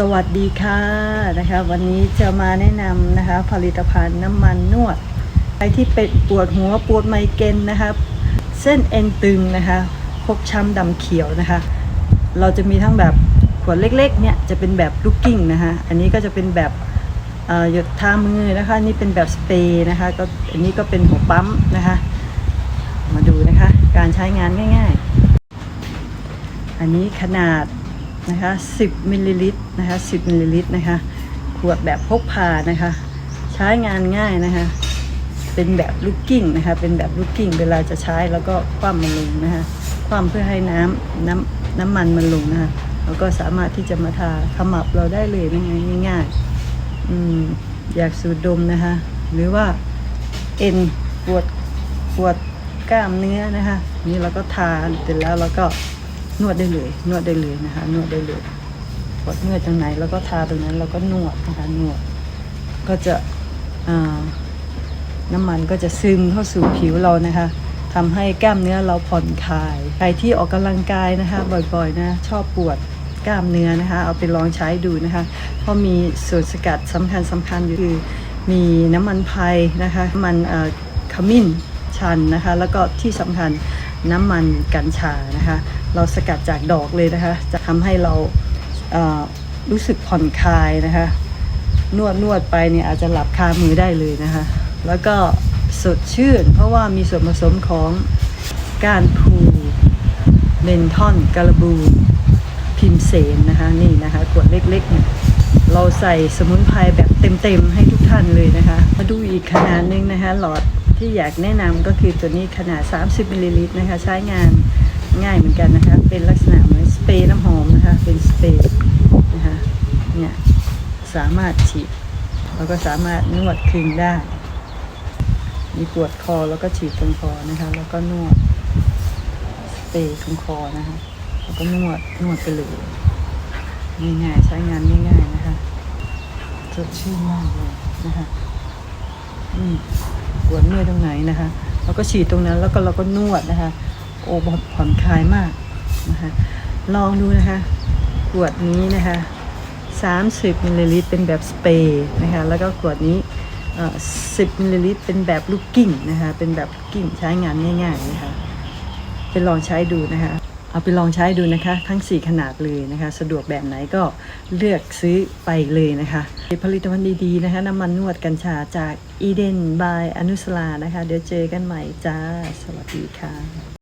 สวัสดีค่ะนะคะวันนี้จะมาแนะนำนะคะผลิตภัณฑ์น้ำมันนวดใครที่เป็นปวดหัวปวดไมเกรนนะคะเส้นเอ็นตึงนะคะพกช้ำดำเขียวนะคะ เราจะมีทั้งแบบขวดเล็กๆเนี่ยจะเป็นแบบลูกกิ้งนะคะอันนี้ก็จะเป็นแบบหยดทามือนะคะนนี่เป็นแบบสเปรย์นะคะก็อันนี้ก็เป็นหัวปั๊มนะคะ มาดูนะคะการใช้งานง่าย ๆ อันนี้ขนาด นะคะ10มิลลิลิตรนะคะ10มิลลิลิตรนะคะขวดแบบพกพานะคะใช้งานง่ายนะคะเป็นแบบลูกกิ้งนะคะเป็นแบบลูกกิ้งเวลาจะใช้แล้วก็คว่ำมันลงนะคะคว่ำเพื่อให้น้ำน้ำน้ำมันมันลงนะคะแล้วก็สามารถที่จะมาทาขมับเราได้เลยนะคะง่ายๆอืมอยากสูดดมนะคะหรือว่าเอ็นปวดปวดกล้ามเนื้อนะคะนี่เราก็ทาเสร็จแล้วเราก็ นวดได้เลย นวดได้เลยนะคะ นวดได้เลยปวดเมื่อยตรงไหนแล้วก็ทาตรงนั้นแล้วก็นวดนะคะนวด ก็จะน้ำมันก็จะซึมเข้าสู่ผิวเรานะคะทำให้กล้ามเนื้อเราผ่อนคลาย ใครที่ออกกำลังกายนะคะ บ่อยๆนะชอบปวดกล้ามเนื้อนะคะ เอาไปลองใช้ดูนะคะ เพราะมีส่วนสกัดสำคัญสำคัญอยู่คือมีน้ำมันไพรนะคะ มันขมิ้นชันนะคะ แล้วก็ที่สำคัญ น้ำมันกัญชานะคะ เราสกัดจากดอกเลยนะคะ จะทำให้เราเอ่อรู้สึกผ่อนคลายนะคะ นวดนวดไปเนี่ยอาจจะหลับคามือได้เลยนะคะ แล้วก็สดชื่น เพราะว่ามีส่วนผสมของก้านพลูเมนทอนกาลบู พิมเสนนะคะนี่นะคะขวดเล็กๆเนี่ยเราใส่สมุนไพรแบบเต็มๆให้ทุกท่านเลยนะคะ มาดูอีกขนาดหนึงนะคะหลอด ที่อยากแนะนำก็คือตัวนี้ขนาด 30มิลลิลิตรนะคะ ใช้งานง่ายเหมือนกันนะคะ เป็นลักษณะเหมือนสเปรย์น้ำหอมนะคะ เป็นสเปรย์นะคะเนี่ยสามารถฉีดแล้วก็สามารถนวดคลึงได้ มีปวดคอแล้วก็ฉีดตรงคอนะคะ แล้วก็นวดสเปรย์ตรงคอนะคะ แล้วก็นวดนวดไปเลยง่ายๆใช้งานง่ายๆนะคะสดชื่นมากเลยนะคะ อืม ปวดเมื่อยตรงไหนนะคะเราก็ฉีดตรงนั้นแล้วก็เราก็นวดนะคะ โอ้ผ่อนคลายมากนะคะลองดูนะคะขวดนี้นะคะ 30มิลลิลิตรเป็นแบบสเปรย์นะคะแล้วก็ขวดนี้เอ่อ10มิลลิลิตรเป็นแบบลูกกิ้งนะคะเป็นแบบลูกกิ้งใช้งานง่ายๆนะคะไปลองใช้ดูนะคะ เอาไปลองใช้ดูนะคะ ทั้ง 4 ขนาดเลยนะคะ สะดวกแบบไหนก็เลือกซื้อไปเลยนะคะผลิตภัณฑ์ดีๆนะคะน้ำมันนวดกัญชาจากอีเดนบายอนุสลานะคะ เดี๋ยวเจอกันใหม่จ้า สวัสดีค่ะ